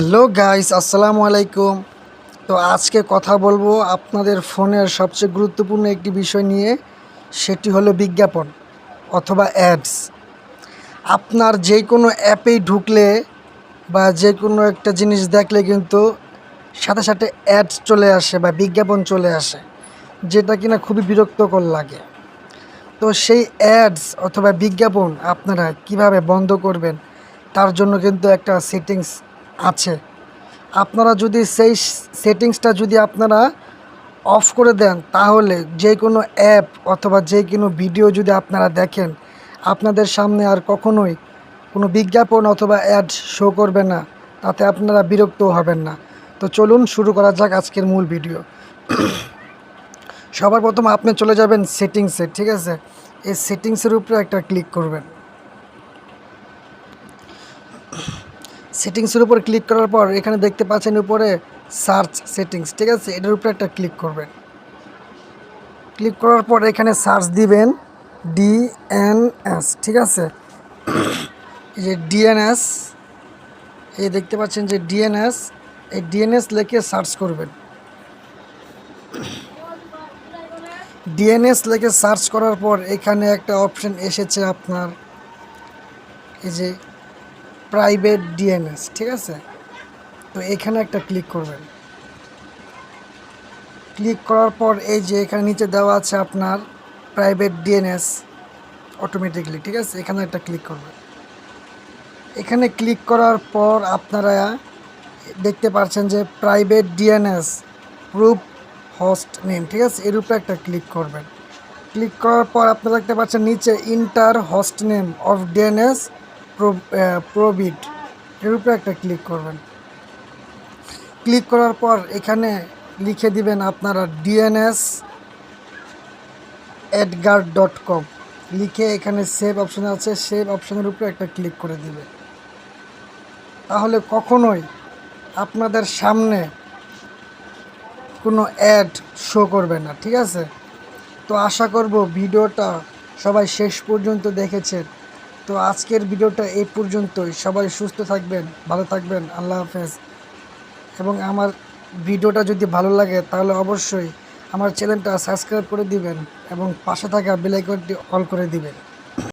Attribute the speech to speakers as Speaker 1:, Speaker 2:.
Speaker 1: Hello guys, আসসালামু আলাইকুম। তো আজকে কথা বলব আপনাদের ফোনের সবচেয়ে গুরুত্বপূর্ণ একটি বিষয় নিয়ে, সেটি হলো বিজ্ঞাপন অথবা অ্যাডস। আপনার যে কোনো অ্যাপেই ঢুকলে বা যে কোনো একটা জিনিস দেখলে কিন্তু সাথে সাথে অ্যাডস চলে আসে বা বিজ্ঞাপন চলে আসে, যেটা কিনা খুবই বিরক্তকর লাগে। তো সেই অ্যাডস অথবা বিজ্ঞাপন আপনারা কীভাবে বন্ধ করবেন, তার জন্য কিন্তু একটা সেটিংস আছে। আপনারা যদি সেই সেটিংসটা যদি আপনারা অফ করে দেন, তাহলে যে কোনো অ্যাপ অথবা যে কোনো ভিডিও যদি আপনারা দেখেন, আপনাদের সামনে আর কখনোই কোনো বিজ্ঞাপন অথবা অ্যাড শো করবে না। তাতে আপনারা বিরক্ত হবেন না। তো চলুন শুরু করা যাক আজকের মূল ভিডিও সবার প্রথম আপনি চলে যাবেন সেটিংসে ঠিক আছে? এই সেটিংসের উপরে একটা ক্লিক করবেন। সেটিংসের উপর ক্লিক করার পর এখানে দেখতে পাচ্ছেন উপরে সার্চ সেটিংস, ঠিক আছে? এটার উপরে একটা ক্লিক করবেন। ক্লিক করার পর এখানে সার্চ দিবেন ডিএনএস, ঠিক আছে? এই যে ডিএনএস, এই দেখতে পাচ্ছেন যে ডিএনএস, এই ডিএনএস লিখে সার্চ করবেন। ডিএনএস লিখে সার্চ করার পর এখানে একটা অপশন এসেছে আপনার, এই যে প্রাইভেট ডিএনএস ঠিক আছে? তো এখানে একটা ক্লিক করবেন। ক্লিক করার পর এই যে এখানে নিচে দেওয়া আছে আপনার প্রাইভেট ডিএনএস অটোমেটিকলি ঠিক আছে? এখানে একটা ক্লিক করবেন। এখানে ক্লিক করার পর আপনারা দেখতে পাচ্ছেন যে private DNS proof host name ঠিক আছে? এর উপরে একটা ক্লিক করবেন। ক্লিক করার পর আপনারা দেখতে পাচ্ছেন নিচে inter host name of DNS প্রোবিট এর উপরে একটা ক্লিক করবেন। ক্লিক করার পর এখানে লিখে দিবেন আপনারা ডিএনএস অ্যাডগার্ড ডট কম লিখে এখানে সেভ অপশন আছে সেভ অপশনের উপরে একটা ক্লিক করে দিবে। তাহলে কখনোই আপনাদের সামনে কোনো অ্যাড শো করবে না, ঠিক আছে? তো আশা করব ভিডিওটা সবাই শেষ পর্যন্ত দেখেছেন। তো আজকের ভিডিওটা এই পর্যন্তই। সবাই সুস্থ থাকবেন, ভালো থাকবেন, আল্লাহ হাফেজ। এবং আমার ভিডিওটা যদি ভালো লাগে, তাহলে অবশ্যই আমার চ্যানেলটা সাবস্ক্রাইব করে দিবেন এবং পাশে থাকা বেলাইকনটি অল করে দিবেন।